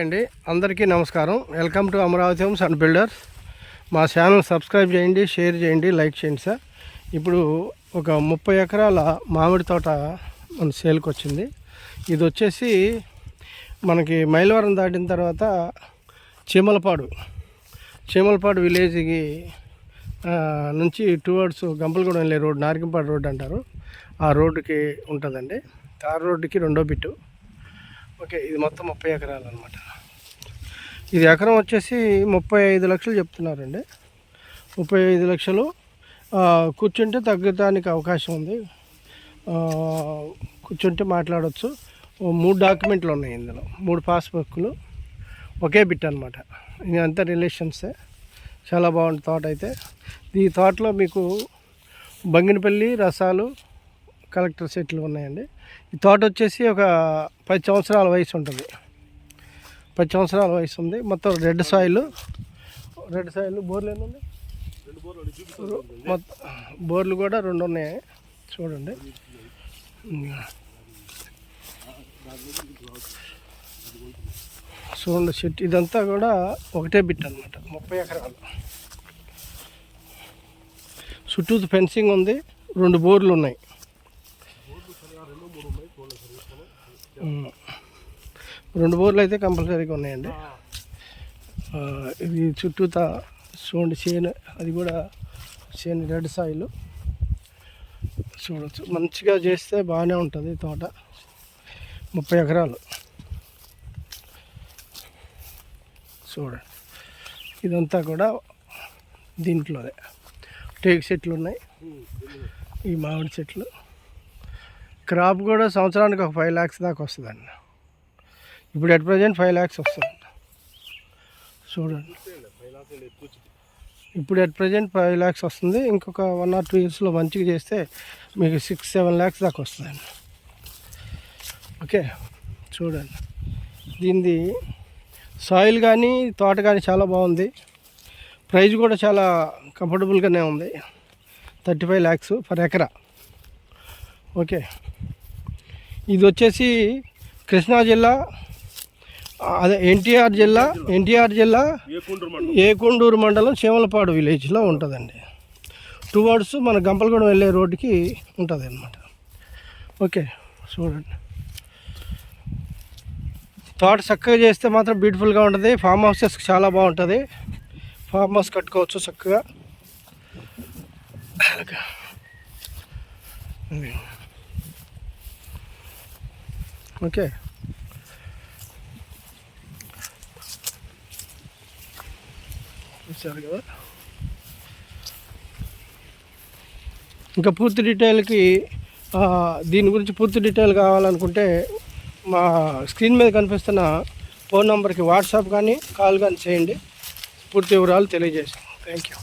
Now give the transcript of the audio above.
అండి. అందరికీ నమస్కారం. Welcome to Amaravati homes and builders మా ఛానల్ సబ్స్క్రైబ్ చేయండి షేర్ చేయండి లైక్ చేయండి సార్. ఇప్పుడు ఒక ముప్పై ఎకరాల మామిడి తోట మన సేల్కి వచ్చింది. ఇది వచ్చేసి మనకి మైలవరం దాటిన తర్వాత చీమలపాడు. చీమలపాడు విలేజ్కి నుంచి టువర్డ్స్ గంపలగూడెం వెళ్ళే రోడ్ నారికంపాడు రోడ్ అంటారు. ఆ రోడ్డుకి ఉంటుందండి. తార్ రోడ్డుకి రెండో బిట్టు. ఓకే ఇది మొత్తం ముప్పై ఎకరాలు అనమాట ఇది ఎకరం వచ్చేసి ముప్పై ఐదు లక్షలు చెప్తున్నారండి. ముప్పై ఐదు లక్షలు కూర్చుంటే తగ్గడానికి అవకాశం ఉంది. కూర్చుంటే మాట్లాడవచ్చు మూడు డాక్యుమెంట్లు ఉన్నాయి ఇందులో మూడు పాస్బుక్లు ఒకే బిట్ అనమాట ఇది అంతా రిలేషన్సే. చాలా బాగుంది తోట అయితే. ఈ తోటలో మీకు బంగినపల్లి రసాలు కలెక్టర్ సెట్లు ఉన్నాయండి. ఈ తోట వచ్చేసి ఒక పది సంవత్సరాల వయసు ఉంటుంది. పది సంవత్సరాల వయసు ఉంది. మొత్తం రెడ్ సాయిల్. రెడ్ సాయిల్ బోర్లు ఎన్ని మొత్తం బోర్లు కూడా రెండు ఉన్నాయి. చూడండి. చూడండి చెట్టు ఇదంతా కూడా ఒకటే బిట్ అనమాట ముప్పై ఎకరాలు. చుట్టూ ఫెన్సింగ్ ఉంది. రెండు బోర్లు ఉన్నాయి. రెండు బోర్లు అయితే కంపల్సరీగా ఉన్నాయండి. ఇది చుట్టూతా చూడండి చేను అది కూడా చేను రెడ్ సాయిల్. చూడవచ్చు మంచిగా చేస్తే బాగానే ఉంటుంది తోట. ముప్పై ఎకరాలు. చూడండి. ఇదంతా కూడా దీంట్లోనే. టేక్ చెట్లు ఉన్నాయి. ఈ మామిడి చెట్లు. క్రాప్ కూడా సంవత్సరానికి ఒక ఫైవ్ ల్యాక్స్ దాకా వస్తుందండి. ఇప్పుడు అట్ ప్రజెంట్ ఫైవ్ ల్యాక్స్ వస్తుంది చూడండి. ఇప్పుడు అట్ ప్రజెంట్ ఫైవ్ ల్యాక్స్ వస్తుంది. ఇంకొక వన్ ఆర్ టూ ఇయర్స్లో మంచిగా చేస్తే మీకు సిక్స్ సెవెన్ ల్యాక్స్ దాకా వస్తుందండి. ఓకే చూడండి. దీనిది సాయిల్ కానీ తోట కానీ చాలా బాగుంది. ప్రైస్ కూడా చాలా కంఫర్టబుల్గానే ఉంది. Thirty five lakhs per acre. Okay. ఇది వచ్చేసి కృష్ణా జిల్లా అదే ఎన్టీఆర్ జిల్లా ఎన్టీఆర్ జిల్లా ఏకొండూరు మండలం చీమలపాడు విలేజ్లో ఉంటుందండి. టూ వర్డ్స్ మన గంపలగూడెం వెళ్ళే రోడ్డుకి ఉంటుంది అనమాట ఓకే చూడండి. తోట చక్కగా చేస్తే మాత్రం బ్యూటిఫుల్గా ఉంటుంది. ఫామ్ హౌసెస్ చాలా బాగుంటుంది. ఫామ్ హౌస్ కట్టుకోవచ్చు చక్కగా. ఓకే. చూసారు కదా? ఇంకా పూర్తి డీటెయిల్కి దీని గురించి పూర్తి డీటెయిల్ కావాలనుకుంటే మా స్క్రీన్ మీద కనిపిస్తున్న ఫోన్ నెంబర్కి వాట్సాప్ కానీ కాల్ కానీ చేయండి. పూర్తి వివరాలు తెలియజేస్తాం. Thank you.